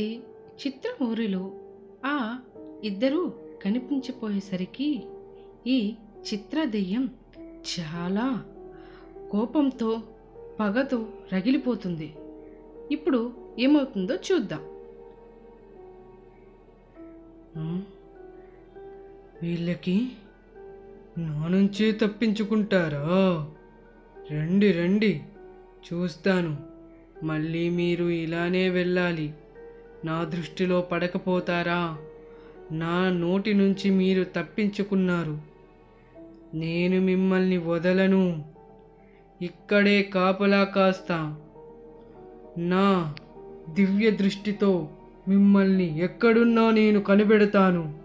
అయితే చిత్ర ఊరిలో ఆ ఇద్దరూ కనిపించిపోయేసరికి ఈ చిత్ర దెయ్యం చాలా కోపంతో పగతో రగిలిపోతుంది. ఇప్పుడు ఏమవుతుందో చూద్దాం. వీళ్ళకి నా నుంచే తప్పించుకుంటారా? రండి రండి. చూస్తాను. మళ్ళీ మీరు ఇలానే వెళ్ళాలి. నా దృష్టిలో పడకపోతారా? నా నోటి నుంచి మీరు తప్పించుకున్నారు. నేను మిమ్మల్ని వదలను. ఇక్కడే కాపలా కాస్తా. నా దివ్య దృష్టితో మిమ్మల్ని ఎక్కడున్నా నేను కనిపెడతాను.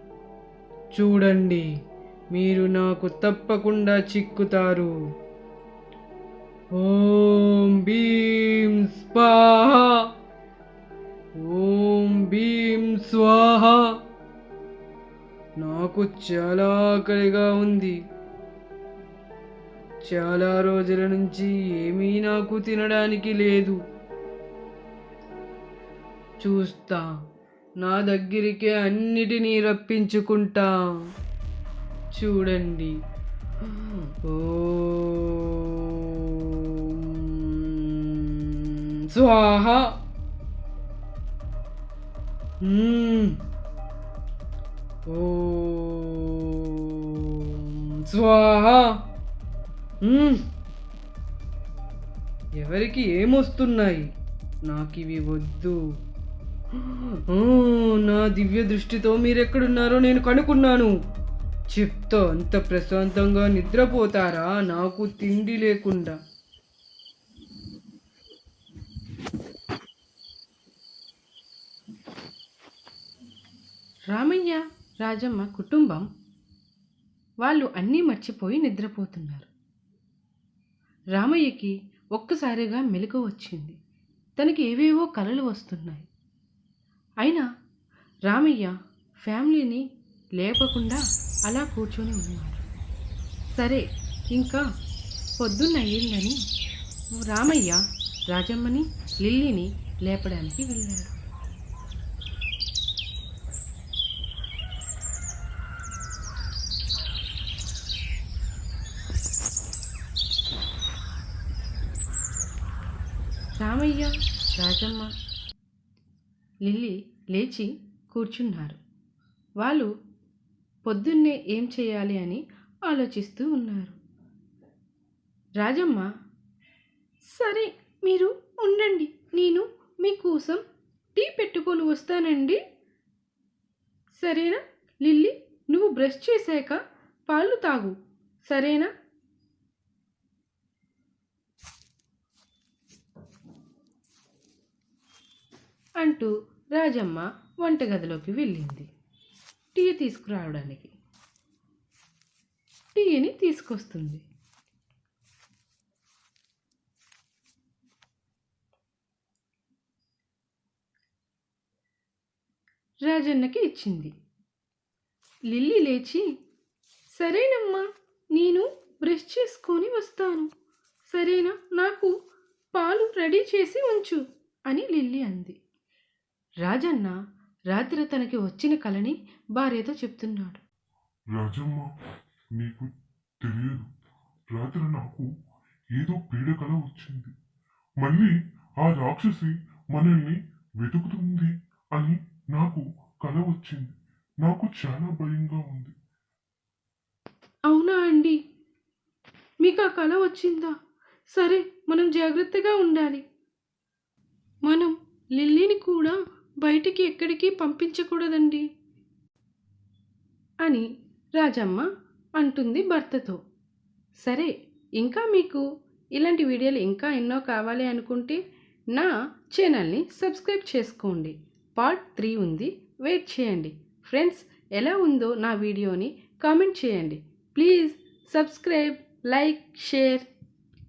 చూడండి మీరు నాకు తప్పకుండా చిక్కుతారు. ఓం భీం స్వాహ. భీం స్వాహ. నాకు చాలా ఆకలిగా ఉంది. చాలా రోజుల నుంచి ఏమీ నాకు తినడానికి లేదు. చూస్తా నా దగ్గరికి అన్నిటినీ రప్పించుకుంటా. చూడండి. ఓ స్వాహ. స్వాహ ఎవరికి ఏమొస్తున్నాయి? నాకు ఇవి వద్దు నా దివ్య దృష్టితో మీరెక్కడున్నారో నేను కనుక్కున్నాను. చెప్తా అంత ప్రశాంతంగా నిద్రపోతారా? నాకు తిండి లేకుండా. రామయ్య రాజమ్మ కుటుంబం వాళ్ళు అన్నీ మర్చిపోయి నిద్రపోతున్నారు. రామయ్యకి ఒక్కసారిగా మెలకు వచ్చింది. తనకి ఏవేవో కలలు వస్తున్నాయి. అయినా రామయ్య ఫ్యామిలీని లేపకుండా అలా కూర్చొని ఉన్నాడు సరే ఇంకా పొద్దున్న అయ్యిందని రామయ్య రాజమ్మని లిల్లీని లేపడానికి వెళ్ళాడు. రామయ్య రాజమ్మ లిల్లీ లేచి కూర్చున్నారు. వాళ్ళు పొద్దున్నే ఏం చేయాలి అని ఆలోచిస్తూ ఉన్నారు. రాజమ్మ సరే మీరు ఉండండి నేను మీకోసం టీ పెట్టుకొని వస్తానండి. సరేనా లిల్లీ నువ్వు బ్రష్ చేశాక పాలు తాగు. సరేనా? అంటూ రాజమ్మ వంటగదిలోకి వెళ్ళింది. టీ తీసుకురావడానికి. టీని తీసుకొస్తుంది. రాజన్నకి ఇచ్చింది. లిల్లీ లేచి సరేనమ్మా నేను బ్రష్ చేసుకొని వస్తాను. సరేనా నాకు పాలు రెడీ చేసి ఉంచు అని లిల్లీ అంది. రాజన్న రాత్రి తనకి వచ్చిన కలని భార్యతో చెప్తున్నాడు. రాజమ్మ నీకు తెలియదు. రాత్రి నాకు ఏదో పీడకల వచ్చింది. మళ్ళీ ఆ రాక్షసి మనల్ని వెతుకుతుంది అని నాకు కల వచ్చింది. నాకు చాలా భయంగా ఉంది. అవునా అండి? మీకు ఆ కళ వచ్చిందా? సరే మనం జాగ్రత్తగా ఉండాలి. మనం లిల్లీని కూడా బయటికి ఎక్కడికి పంపించకూడదండి. అని రాజమ్మ అంటుంది భర్తతో. సరే ఇంకా మీకు ఇలాంటి వీడియోలు ఇంకా ఎన్నో కావాలి అనుకుంటే నా ఛానల్ని సబ్స్క్రైబ్ చేసుకోండి. పార్ట్ త్రీ ఉంది వెయిట్ చేయండి. ఫ్రెండ్స్ ఎలా ఉందో నా వీడియోని కామెంట్ చేయండి. Please subscribe like share.